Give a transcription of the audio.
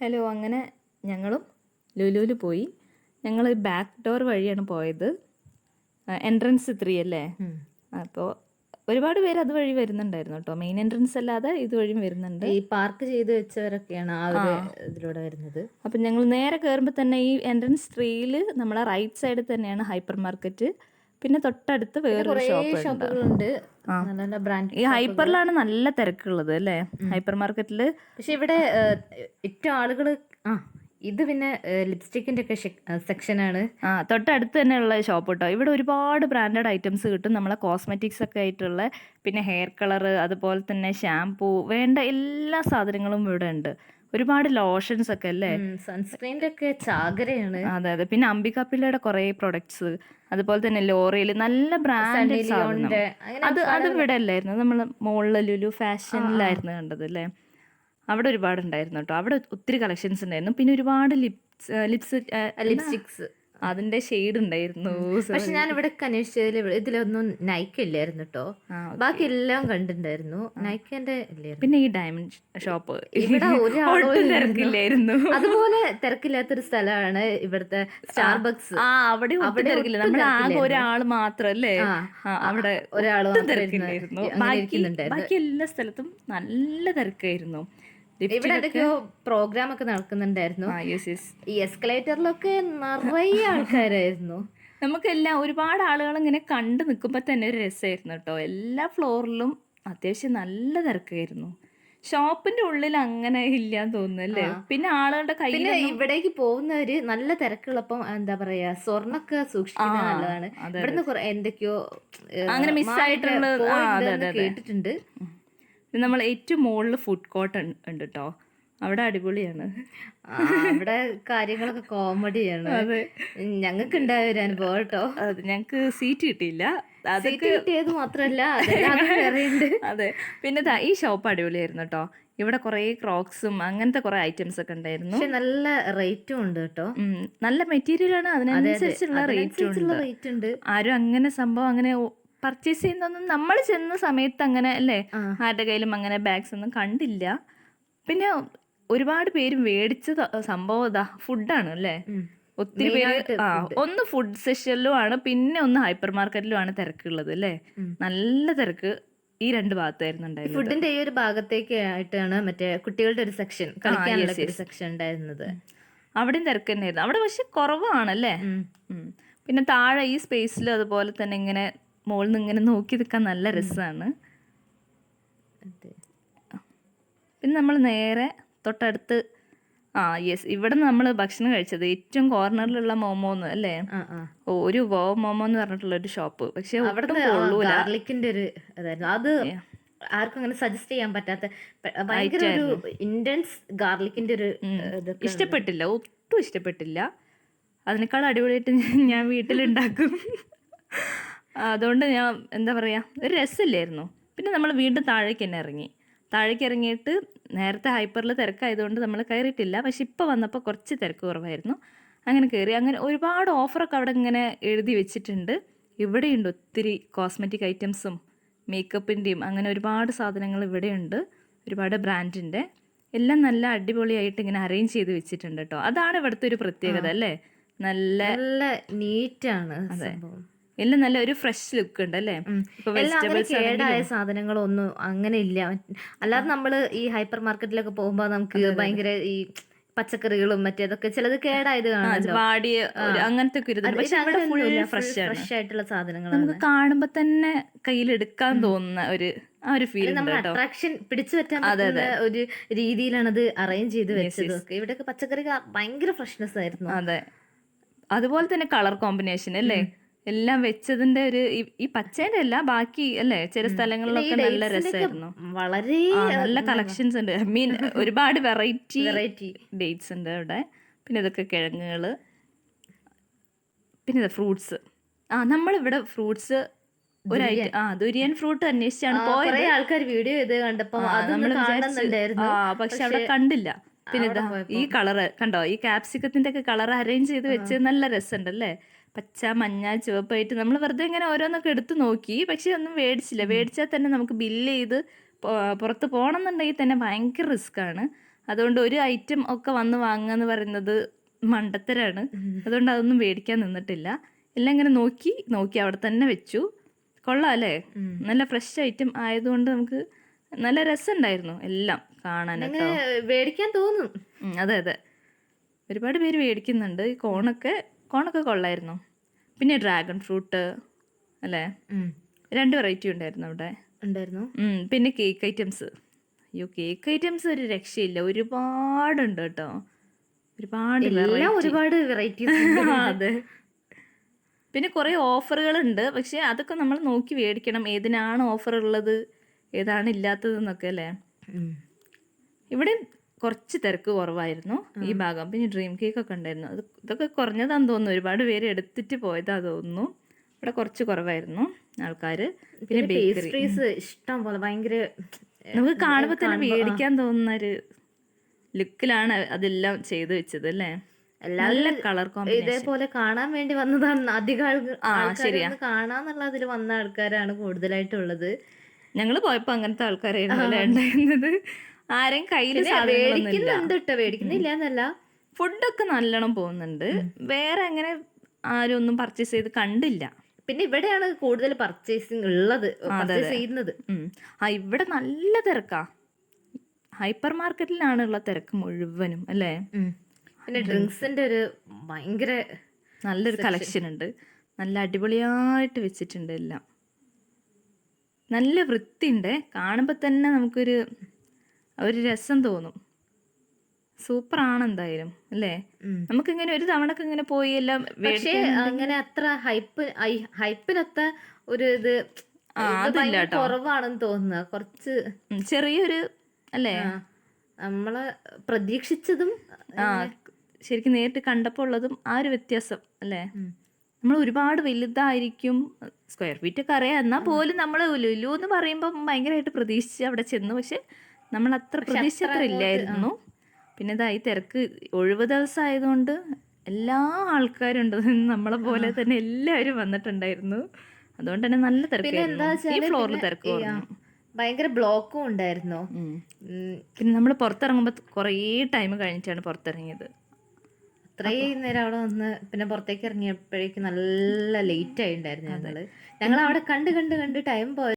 Hello അങ്ങനെ ഞങ്ങളും ലുലുവിൽ പോയി. ഞങ്ങൾ ബാക്ക് ഡോർ വഴിയാണ് പോയത്. എൻട്രൻസ് ത്രീ അല്ലേ? അപ്പോൾ ഒരുപാട് പേര് അതുവഴി വരുന്നുണ്ടായിരുന്നു കേട്ടോ. മെയിൻ എൻട്രൻസ് അല്ലാതെ ഇതുവഴിയും വരുന്നുണ്ട്. ഈ പാർക്ക് ചെയ്ത് വെച്ചവരൊക്കെയാണ് ആ ഒരു ഇതിലൂടെ വരുന്നത്. അപ്പം ഞങ്ങൾ നേരെ കയറുമ്പോൾ തന്നെ ഈ എൻട്രൻസ് ത്രീയിൽ നമ്മളെ റൈറ്റ് സൈഡിൽ തന്നെയാണ് ഹൈപ്പർ മാർക്കറ്റ് പിന്നെ തൊട്ടടുത്ത് വേറൊരു ഷോപ്പ് ഉണ്ട്. ഈ ഹൈപ്പറിലാണ് നല്ല തിരക്കുള്ളത് അല്ലേ? ഹൈപ്പർ മാർക്കറ്റിൽ പക്ഷെ ഇവിടെ ഏറ്റവും ആളുകൾ ആ ഇത് പിന്നെ ലിപ്സ്റ്റിക്കിന്റെ ഒക്കെ സെക്ഷനാണ്. ആ തൊട്ടടുത്ത് തന്നെയുള്ള ഷോപ്പ് കേട്ടോ ഇവിടെ ഒരുപാട് ബ്രാൻഡഡ് ഐറ്റംസ് കിട്ടും. നമ്മളെ കോസ്മെറ്റിക്സ് ഒക്കെ ആയിട്ടുള്ള പിന്നെ ഹെയർ കളർ അതുപോലെ തന്നെ ഷാംപൂ വേണ്ട എല്ലാ സാധനങ്ങളും ഇവിടെ ഉണ്ട്. ഒരുപാട് ലോഷൻസ് ഒക്കെ അല്ലേ? സൺസ്ക്രീനിന്റെ ഒക്കെ ചാകരയാണ്. അതെ അതെ. പിന്നെ അംബികാപ്പിള്ളയുടെ കുറെ പ്രൊഡക്ട്സ് അതുപോലെ തന്നെ ലോറിയിൽ നല്ല ബ്രാൻഡ് അത് അതും ഇവിടെ അല്ലായിരുന്നു. നമ്മൾ മുകളിൽ ലുലു ഫാഷനിലായിരുന്നു കണ്ടത് അല്ലേ? അവിടെ ഒരുപാട് ഉണ്ടായിരുന്നു കേട്ടോ അവിടെ ഒത്തിരി കളക്ഷൻസ് ഉണ്ടായിരുന്നു. പിന്നെ ഒരുപാട് ലിപ്സ് ലിപ്സ് ലിപ്സ്റ്റിക്സ് അതിന്റെ ഷെയ്ഡ് ഉണ്ടായിരുന്നു. പക്ഷെ ഞാൻ ഇവിടെ അന്വേഷിച്ചതിൽ ഇതിലൊന്നും നൈക്ക് ഇല്ലായിരുന്നു കേട്ടോ ബാക്കി എല്ലാം കണ്ടിട്ടുണ്ടായിരുന്നു. നൈക്കിന്റെ പിന്നെ ഈ ഡയമണ്ട് ഷോപ്പ് ഇവിടെ. തിരക്കില്ലായിരുന്നു. അതുപോലെ തിരക്കില്ലാത്തൊരു സ്ഥലമാണ് ഇവിടുത്തെ സ്റ്റാർബക്സ് ആ അവിടെ അവിടെ തിരക്കില്ല. നമ്മുടെ ആകെ ഒരാൾ മാത്രല്ലേ? അല്ലേ അവിടെ ഒരാൾ തിരക്കില്ലായിരുന്നു. ബാക്കി എല്ലാ സ്ഥലത്തും നല്ല തിരക്കായിരുന്നു. ഇവിടെ എന്തൊക്കെയോ പ്രോഗ്രാം ഒക്കെ നടക്കുന്നുണ്ടായിരുന്നു. ഈ എസ്കലേറ്ററിലൊക്കെ നിറയെ ആൾക്കാരായിരുന്നു. നമുക്കെല്ലാം ഒരുപാട് ആളുകൾ ഇങ്ങനെ കണ്ടു നിൽക്കുമ്പോൾ തന്നെ ഒരു രസമായിരുന്നു കേട്ടോ. എല്ലാ ഫ്ലോറിലും അത്യാവശ്യം നല്ല തിരക്കായിരുന്നു. ഷോപ്പിന്റെ ഉള്ളിൽ അങ്ങനെ ഇല്ലാന്ന് തോന്നുന്നല്ലേ പിന്നെ ആളുകളുടെ കയ്യിൽ പിന്നെ ഇവിടേക്ക് പോകുന്നവര് നല്ല തിരക്കുള്ളപ്പം എന്താ പറയാ സ്വർണൊക്കെ സൂക്ഷിക്കുന്നത് ആ, നല്ലതാണ്. അതെ, ഇവിടുന്ന് കുറെ എന്തൊക്കെയോ അങ്ങനെ മിസ്സായിട്ടുള്ള മാറിയിട്ട് ആ, അതെ, പോയിട്ടുണ്ടെന്ന് അതെ. കേട്ടിട്ടുണ്ട്. നമ്മൾ ഏറ്റവും മുകളിൽ ഫുഡ് കോർട്ട് ഉണ്ട് കേട്ടോ അവിടെ അടിപൊളിയാണ്. അവിടെ കാര്യങ്ങളൊക്കെ കോമഡിയാണ് അതെ. ഞങ്ങൾക്ക് ഉണ്ടായ ഒരു അനുഭവം കേട്ടോ അത് ഞങ്ങൾക്ക് സീറ്റ് കിട്ടിയില്ല. അതൊക്കെ കിട്ടിയത് മാത്രല്ല അതെ. പിന്നെ ഈ ഷോപ്പ് അടിപൊളിയായിരുന്നു കേട്ടോ ഇവിടെ കുറേ ക്രോക്സും അങ്ങനത്തെ കുറേ ഐറ്റംസ് ഒക്കെ ഉണ്ടായിരുന്നു. നല്ല റേറ്റും ഉണ്ട് കേട്ടോ നല്ല മെറ്റീരിയൽ ആണ്. അതിനനുസരിച്ചുള്ള റേറ്റ് ഉണ്ട്. ആരും അങ്ങനെ സംഭവം അങ്ങനെ പർച്ചേസ് ചെയ്യുന്നൊന്നും നമ്മൾ ചെന്ന സമയത്ത് അങ്ങനെ അല്ലേ? ആരുടെ കയ്യിലും അങ്ങനെ ബാഗ്സ് ഒന്നും കണ്ടില്ല. പിന്നെ ഒരുപാട് പേര് മേടിച്ച സംഭവം ഇതാ ഫുഡാണ് അല്ലേ? ഒത്തിരി പേര് ആ ഒന്ന് ഫുഡ് സെഷനിലും ആണ് പിന്നെ ഒന്ന് ഹൈപ്പർ മാർക്കറ്റിലും ആണ് തിരക്കുള്ളത് അല്ലേ? നല്ല തിരക്ക് ഈ രണ്ട് ഭാഗത്തായിരുന്നു ഫുഡിന്റെ ഈ ഒരു ഭാഗത്തേക്ക് ആയിട്ടാണ് മറ്റേ കുട്ടികളുടെ ഒരു സെക്ഷൻ കളിക്കാനുള്ള ഒരു സെക്ഷൻ ഉണ്ടായിരുന്നത്. അവിടെയും തിരക്ക് തന്നെയായിരുന്നു. അവിടെ പക്ഷെ കുറവാണല്ലേ. പിന്നെ താഴെ ഈ സ്പേസിൽ അതുപോലെ തന്നെ ഇങ്ങനെ മുകളിൽ നിന്ന് ഇങ്ങനെ നോക്കി നിൽക്കാൻ നല്ല രസമാണ്. പിന്നെ നമ്മൾ നേരെ തൊട്ടടുത്ത് ആ യെസ് ഇവിടെ നമ്മൾ ഭക്ഷണം കഴിച്ചത് ഏറ്റവും കോർണറിലുള്ള മോമോന്ന് അല്ലേ? ഓ, ഒരു വോ മോമോ എന്ന് പറഞ്ഞിട്ടുള്ള ഒരു ഷോപ്പ്. പക്ഷേ ഗാർലിക്കിന്റെ ഒരു ഇതായിരുന്നു. അത് ആർക്കും അങ്ങനെ സജസ്റ്റ് ചെയ്യാൻ പറ്റാത്ത ഭയങ്കര ഒരു ഇന്റൻസ് ഗാർലിക്കിന്റെ ഒരു ഇഷ്ടപ്പെട്ടില്ല. ഒട്ടും ഇഷ്ടപ്പെട്ടില്ല. അതിനേക്കാൾ അടിപൊളിയായിട്ട് ഞാൻ വീട്ടിലുണ്ടാക്കും. അതുകൊണ്ട് ഞാൻ എന്താ പറയുക ഒരു രസമില്ലായിരുന്നു. പിന്നെ നമ്മൾ വീണ്ടും താഴേക്ക് തന്നെ ഇറങ്ങി. താഴേക്ക് ഇറങ്ങിയിട്ട് നേരത്തെ ഹൈപ്പറിൽ തിരക്കായതുകൊണ്ട് നമ്മൾ കയറിയിട്ടില്ല. പക്ഷെ ഇപ്പോൾ വന്നപ്പോൾ കുറച്ച് തിരക്ക് കുറവായിരുന്നു. അങ്ങനെ കയറി. അങ്ങനെ ഒരുപാട് ഓഫറൊക്കെ അവിടെ ഇങ്ങനെ എഴുതി വെച്ചിട്ടുണ്ട്. ഇവിടെയുണ്ട് ഒത്തിരി കോസ്മെറ്റിക് ഐറ്റംസും മേക്കപ്പിന്റെയും അങ്ങനെ ഒരുപാട് സാധനങ്ങൾ ഇവിടെയുണ്ട്. ഒരുപാട് ബ്രാൻഡിന്റെ. എല്ലാം നല്ല അടിപൊളിയായിട്ട് ഇങ്ങനെ അറേഞ്ച് ചെയ്ത് വെച്ചിട്ടുണ്ട് കേട്ടോ. അതാണ് ഇവിടുത്തെ ഒരു പ്രത്യേകത അല്ലേ? നല്ല നല്ല നീറ്റാണ് സംഭവം. എല്ലാം നല്ല ഒരു ഫ്രഷ് ലുക്ക് ഉണ്ട് അല്ലേ കേടായ സാധനങ്ങളൊന്നും അങ്ങനെ ഇല്ല. അല്ലാതെ നമ്മൾ ഈ ഹൈപ്പർ മാർക്കറ്റിലൊക്കെ പോകുമ്പോ നമുക്ക് ഭയങ്കര ഈ പച്ചക്കറികളും മറ്റേതൊക്കെ ചിലത് കേടായത് വാടിയ അങ്ങനത്തെ ഫ്രഷ് ഫ്രഷ് ആയിട്ടുള്ള സാധനങ്ങളാണ്. നമുക്ക് കാണുമ്പോൾ തന്നെ കയ്യിലെടുക്കാൻ തോന്നുന്ന ഒരു ആ ഒരു ഫീൽ നമ്മൾ അട്രാക്ഷൻ പിടിച്ചു പറ്റാൻ പറ്റുന്ന ഒരു രീതിയിലാണ് അത് അറേഞ്ച് ചെയ്ത് വെച്ചത് ഇവിടെയൊക്കെ പച്ചക്കറി ഭയങ്കര ഫ്രഷ്നെസ് ആയിരുന്നു. അതെ. അതുപോലെ തന്നെ കളർ കോമ്പിനേഷൻ അല്ലേ? എല്ലാം വെച്ചതിന്റെ ഒരു ഈ- പച്ചേന്റെ അല്ല ബാക്കി അല്ലേ? ചില സ്ഥലങ്ങളിലൊക്കെ നല്ല രസമായിരുന്നു വളരെ നല്ല കളക്ഷൻസ് ഉണ്ട്. ഐ മീൻ ഒരുപാട് വെറൈറ്റി വെറൈറ്റി ഡേറ്റ്സ് ഉണ്ട് അവിടെ. പിന്നെ ഇതൊക്കെ കിഴങ്ങുകൾ പിന്നെ ഫ്രൂട്ട്സ് ആ നമ്മളിവിടെ ഫ്രൂട്ട്സ് ഒരു ഐറ്റം ആ ദുരിയൻ ഫ്രൂട്ട് അന്വേഷിച്ചാണ് പോയത്. ആൾക്കാർ വീഡിയോ ചെയ്ത് കണ്ടപ്പോ പക്ഷെ അവിടെ കണ്ടില്ല. പിന്നെ ഈ കളറ് കണ്ടോ? ഈ കാപ്സിക്കത്തിന്റെ ഒക്കെ കളർ അറേഞ്ച് ചെയ്ത് വെച്ച് നല്ല രസമുണ്ടല്ലേ? പച്ച മഞ്ഞ ചുവപ്പായിട്ട് നമ്മൾ വെറുതെ ഇങ്ങനെ ഓരോന്നൊക്കെ എടുത്ത് നോക്കി. പക്ഷെ ഒന്നും മേടിച്ചില്ല. മേടിച്ചാൽ തന്നെ നമുക്ക് ബില്ല് ചെയ്ത് പുറത്ത് പോകണം എന്നുണ്ടെങ്കിൽ തന്നെ ഭയങ്കര റിസ്ക് ആണ്. അതുകൊണ്ട് ഒരു ഐറ്റം ഒക്കെ വന്ന് വാങ്ങുക എന്ന് പറയുന്നത് മണ്ടത്തരാണ്. അതുകൊണ്ട് അതൊന്നും മേടിക്കാൻ നിന്നിട്ടില്ല. എല്ലാം ഇങ്ങനെ നോക്കി നോക്കി അവിടെ തന്നെ വെച്ചു. കൊള്ളാം അല്ലേ? നല്ല ഫ്രഷ് ഐറ്റം ആയതുകൊണ്ട് നമുക്ക് നല്ല രസമുണ്ടായിരുന്നു എല്ലാം കാണാനൊക്കെ. മേടിക്കാൻ തോന്നും. അതെ അതെ. ഒരുപാട് പേര് മേടിക്കുന്നുണ്ട്. ഈ കോണൊക്കെ കോണൊക്കെ കൊള്ളായിരുന്നു. പിന്നെ ഡ്രാഗൺ ഫ്രൂട്ട് അല്ലേ? രണ്ട് വെറൈറ്റി ഉണ്ടായിരുന്നു അവിടെ. ഉണ്ടായിരുന്നു? പിന്നെ കേക്ക് ഐറ്റംസ് അയ്യോ കേക്ക് ഐറ്റംസ് ഒരു രക്ഷയില്ല. ഒരുപാടുണ്ട് കേട്ടോ. ഒരുപാട് ഒരുപാട് വെറൈറ്റീസ് അതെ. പിന്നെ കുറേ ഓഫറുകളുണ്ട് പക്ഷെ അതൊക്കെ നമ്മൾ നോക്കി മേടിക്കണം. ഏതിനാണ് ഓഫർ ഉള്ളത്? ഏതാണ് ഇല്ലാത്തതെന്നൊക്കെ അല്ലേ? ഇവിടെ കുറച്ച് തിരക്ക് കുറവായിരുന്നു ഈ ഭാഗം. പിന്നെ ഡ്രീം കേക്ക് ഒക്കെ ഉണ്ടായിരുന്നു. അത് ഇതൊക്കെ കുറഞ്ഞതാന്ന് തോന്നുന്നു. ഒരുപാട് പേര് എടുത്തിട്ട് പോയതാ തോന്നുന്നു. ഇവിടെ കുറച്ച് കുറവായിരുന്നു ആൾക്കാർ പിന്നെ ബേക്കറീസ് ഇഷ്ടം പോലെ ഭയങ്കര നമുക്ക് കാണുമ്പോൾ തന്നെ മേടിക്കാൻ തോന്നുന്ന ഒരു ലുക്കിലാണ് അതെല്ലാം ചെയ്തു വെച്ചത് അല്ലേ? നല്ല കളർ ഇതേപോലെ കാണാൻ വേണ്ടി വന്നതാണ്. അധികം ആളുകൾ ആ, ആൾക്കാര് ശരിയാ. ഒന്ന് കാണാന്നുള്ള അതിൽ വന്ന ആൾക്കാരാണ് കൂടുതലായിട്ടുള്ളത്. ഞങ്ങൾ പോയപ്പോ അങ്ങനത്തെ ആൾക്കാരായിരുന്നു അല്ലേ ഉണ്ടായിരുന്നത്. ആരെയും കയ്യിൽ മേടിക്കുന്നുണ്ട് കേട്ടോ മേടിക്കുന്നില്ല എന്നല്ല ഫുഡൊക്കെ നല്ലോണം പോകുന്നുണ്ട്. വേറെ അങ്ങനെ ആരും ഒന്നും പർച്ചേസ് ചെയ്ത് കണ്ടില്ല. പിന്നെ ഇവിടെയാണ് കൂടുതൽ പർച്ചേസിങ് ഉള്ളത് ചെയ്യുന്നത്. ആ ഇവിടെ നല്ല തിരക്കാ. ഹൈപ്പർ മാർക്കറ്റിലാണ് ഉള്ള തിരക്ക് മുഴുവനും അല്ലേ? പിന്നെ ഡ്രിങ്ക്സിന്റെ ഒരു ഭയങ്കര നല്ലൊരു കളക്ഷൻ ഉണ്ട്. നല്ല അടിപൊളിയായിട്ട് വെച്ചിട്ടുണ്ട് എല്ലാം. നല്ല വൃത്തിയുണ്ട്. കാണുമ്പോൾ തന്നെ നമുക്കൊരു ഒരു രസം തോന്നും. സൂപ്പറാണ് എന്തായാലും അല്ലേ? നമുക്ക് ഇങ്ങനെ ഒരു തവണക്ക് ഇങ്ങനെ പോയി എല്ലാം പക്ഷേ അങ്ങനെ അത്ര ഹൈപ്പ് ഹൈപ്പിനൊത്ത ഒരു ഇത്. കുറവാണെന്ന് തോന്നുന്നു. കുറച്ച് ചെറിയൊരു അല്ലേ? നമ്മൾ പ്രതീക്ഷിച്ചതും ശരിക്കും നേരിട്ട് കണ്ടപ്പോൾ ഉള്ളതും ആ ഒരു വ്യത്യാസം അല്ലേ? നമ്മൾ ഒരുപാട് വലുതായിരിക്കും സ്ക്വയർ ഫീറ്റ് ഒക്കെ അറിയാം. എന്നാൽ പോലും നമ്മൾ ലുലു എന്ന് പറയുമ്പോൾ ഭയങ്കരമായിട്ട് പ്രതീക്ഷിച്ച് അവിടെ ചെന്നു. പക്ഷെ നമ്മൾ അത്ര പ്രതീക്ഷ അത്ര ഇല്ലായിരുന്നു പിന്നെ ഇതായി തിരക്ക് ഒഴിവ് ദിവസം ആയതുകൊണ്ട് എല്ലാ ആൾക്കാരും ഉണ്ട് നമ്മളെ പോലെ തന്നെ എല്ലാവരും വന്നിട്ടുണ്ടായിരുന്നു. അതുകൊണ്ട് തന്നെ നല്ല തിരക്കായിരുന്നു ഈ ഫ്ലോറിൽ തിരക്ക് കുറഞ്ഞു. ഭയങ്കര ബ്ലോക്കും ഉണ്ടായിരുന്നു. പിന്നെ നമ്മൾ പുറത്തിറങ്ങുമ്പോൾ കുറേ ടൈം കഴിഞ്ഞിട്ടാണ് പുറത്തിറങ്ങിയത്. അത്രയും നേരം അവിടെ വന്ന് പിന്നെ പുറത്തേക്ക് ഇറങ്ങിയപ്പോഴേക്കും നല്ല ലേറ്റ് ആയിണ്ടായിരുന്നു ഞങ്ങൾ ഞങ്ങൾ അവിടെ കണ്ട് കണ്ട് കണ്ട് ടൈം പോയത്